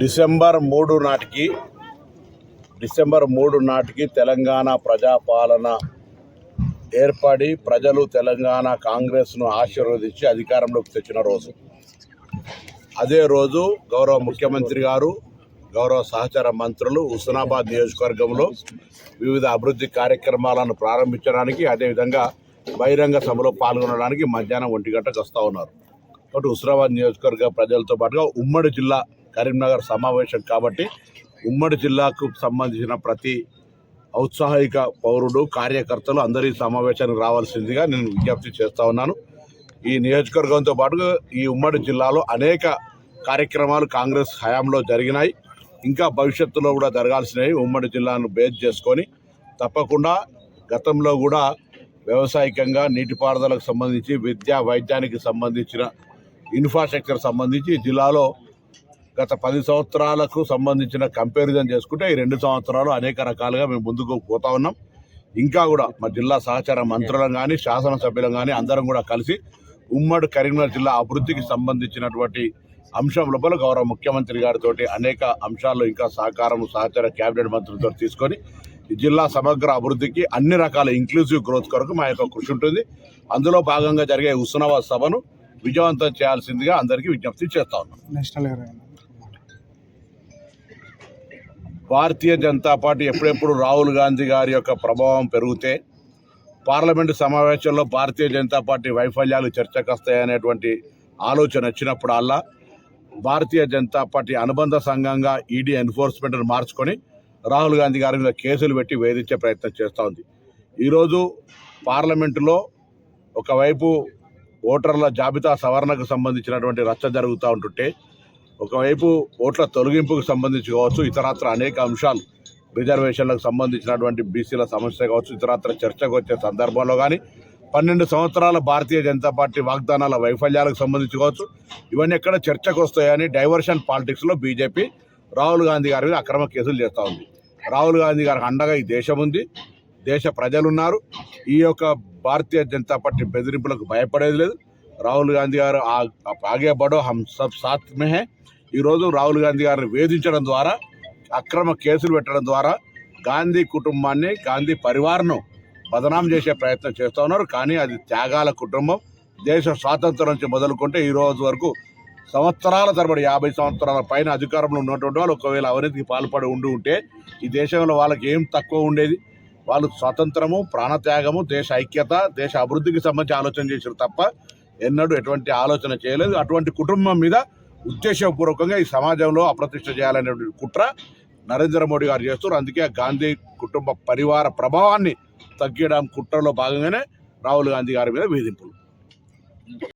December మూడు నాటికి December మూడు నాటికి తెలంగాణ ప్రజాపాలన ఏర్పడి ప్రజలు తెలంగాణ కాంగ్రెస్ను ఆశీర్వదించి అధికారంలోకి తెచ్చిన రోజు. అదే రోజు గౌరవ ముఖ్యమంత్రి గారు గౌరవ సహచర మంత్రులు హుస్నాబాద్ నియోజకవర్గంలో వివిధ అభివృద్ధి కార్యక్రమాలను ప్రారంభించడానికి అదేవిధంగా బహిరంగ సభలో పాల్గొనడానికి మధ్యాహ్నం ఒంటి గంటకు వస్తూ ఉన్నారు. కాబట్టి హుస్నాబాద్ నియోజకవర్గ ప్రజలతో పాటుగా ఉమ్మడి జిల్లా కరీంనగర్ సమావేశం కాబట్టి ఉమ్మడి జిల్లాకు సంబంధించిన ప్రతి ఔత్సాహిక పౌరుడు కార్యకర్తలు అందరి సమావేశానికి రావాల్సిందిగా నేను విజ్ఞప్తి చేస్తూ ఉన్నాను. ఈ నియోజకవర్గంతో పాటుగా ఈ ఉమ్మడి జిల్లాలో అనేక కార్యక్రమాలు కాంగ్రెస్ హయాంలో జరిగినాయి. ఇంకా భవిష్యత్తులో కూడా జరగాల్సినవి ఉమ్మడి జిల్లాను బేస్ చేసుకొని తప్పకుండా గతంలో కూడా వ్యవసాయకంగా నీటిపారుదలకు సంబంధించి విద్యా వైద్యానికి సంబంధించిన ఇన్ఫ్రాస్ట్రక్చర్ సంబంధించి జిల్లాలో గత పది సంవత్సరాలకు సంబంధించిన కంపారిజన్ చేసుకుంటే ఈ రెండు సంవత్సరాలు అనేక రకాలుగా మేము ముందుకు పోతా ఉన్నాం. ఇంకా కూడా మా జిల్లా సహచార మంత్రులం కానీ శాసనసభ్యులం కానీ అందరం కూడా కలిసి ఉమ్మడి కరీంనగర్ జిల్లా అభివృద్ధికి సంబంధించినటువంటి అంశం లోపల గౌరవ ముఖ్యమంత్రి గారితో అనేక అంశాల్లో ఇంకా సహకారం సహచార కేబినెట్ మంత్రులతో తీసుకొని జిల్లా సమగ్ర అభివృద్ధికి అన్ని రకాల ఇంక్లూజివ్ గ్రోత్ కొరకు మా యొక్క కృషి ఉంటుంది. అందులో భాగంగా జరిగే ఉస్నాబాద్ సభను విజయవంతం చేయాల్సిందిగా అందరికీ విజ్ఞప్తి చేస్తా ఉన్నాం. నేషనల్ భారతీయ జనతా పార్టీ ఎప్పుడెప్పుడు రాహుల్ గాంధీ గారి యొక్క ప్రభావం పెరిగితే పార్లమెంటు సమావేశంలో భారతీయ జనతా పార్టీ వైఫల్యాలు చర్చకు వస్తాయనేటువంటి ఆలోచన వచ్చినప్పుడల్లా భారతీయ జనతా పార్టీ అనుబంధ సంఘంగా ఈడీ ఎన్ఫోర్స్మెంట్ను మార్చుకొని రాహుల్ గాంధీ గారి మీద కేసులు పెట్టి వేధించే ప్రయత్నం చేస్తూ ఉంది. ఈరోజు పార్లమెంటులో ఒకవైపు ఓటర్ల జాబితా సవరణకు సంబంధించినటువంటి రచ్చ జరుగుతూ ఉంటుంటే ఒకవైపు ఓట్ల తొలగింపుకు సంబంధించి కావచ్చు ఇతరత్ర అనేక అంశాలు రిజర్వేషన్లకు సంబంధించినటువంటి బీసీల సమస్య కావచ్చు ఇతరత్ర చర్చకు వచ్చే సందర్భంలో కానీ పన్నెండు సంవత్సరాల భారతీయ జనతా పార్టీ వాగ్దానాల వైఫల్యాలకు సంబంధించి కావచ్చు ఇవన్నీ ఎక్కడ చర్చకు వస్తాయని డైవర్షన్ పాలిటిక్స్లో బీజేపీ రాహుల్ గాంధీ గారి మీద అక్రమ కేసులు చేస్తూ ఉంది. రాహుల్ గాంధీ గారికి అండగా ఈ దేశం ఉంది దేశ ప్రజలు ఉన్నారు ఈ యొక్క భారతీయ జనతా పార్టీ బెదిరింపులకు భయపడేది లేదు రాహుల్ గాంధీ గారు ఆగే బడో హమ్ సబ్ సాత్ మే హే. ఈరోజు రాహుల్ గాంధీ గారిని వేధించడం ద్వారా అక్రమ కేసులు పెట్టడం ద్వారా గాంధీ కుటుంబాన్ని గాంధీ పరివార్ను బదనాం చేసే ప్రయత్నం చేస్తూ ఉన్నారు. కానీ అది త్యాగాల కుటుంబం. దేశ స్వాతంత్రం నుంచి మొదలుకుంటే ఈ రోజు వరకు సంవత్సరాల తరబడి యాభై సంవత్సరాల పైన అధికారంలో ఉన్నటువంటి వాళ్ళు ఒకవేళ అవినీతికి పాల్పడి ఉండి ఉంటే ఈ దేశంలో వాళ్ళకి ఏం తక్కువ ఉండేది? వాళ్ళు స్వాతంత్రము ప్రాణత్యాగము దేశ ఐక్యత దేశ అభివృద్ధికి సంబంధించి ఆలోచన చేశారు తప్ప ఎన్నడూ ఎటువంటి ఆలోచన చేయలేదు. అటువంటి కుటుంబం మీద ఉద్దేశపూర్వకంగా ఈ సమాజంలో అప్రతిష్ట చేయాలనేటువంటి కుట్ర నరేంద్ర మోడీ గారు చేస్తారు అందుకే గాంధీ కుటుంబ పరివార ప్రభావాన్ని తగ్గించడం కుట్రలో భాగంగానే రాహుల్ గాంధీ గారి మీద వేధింపులు.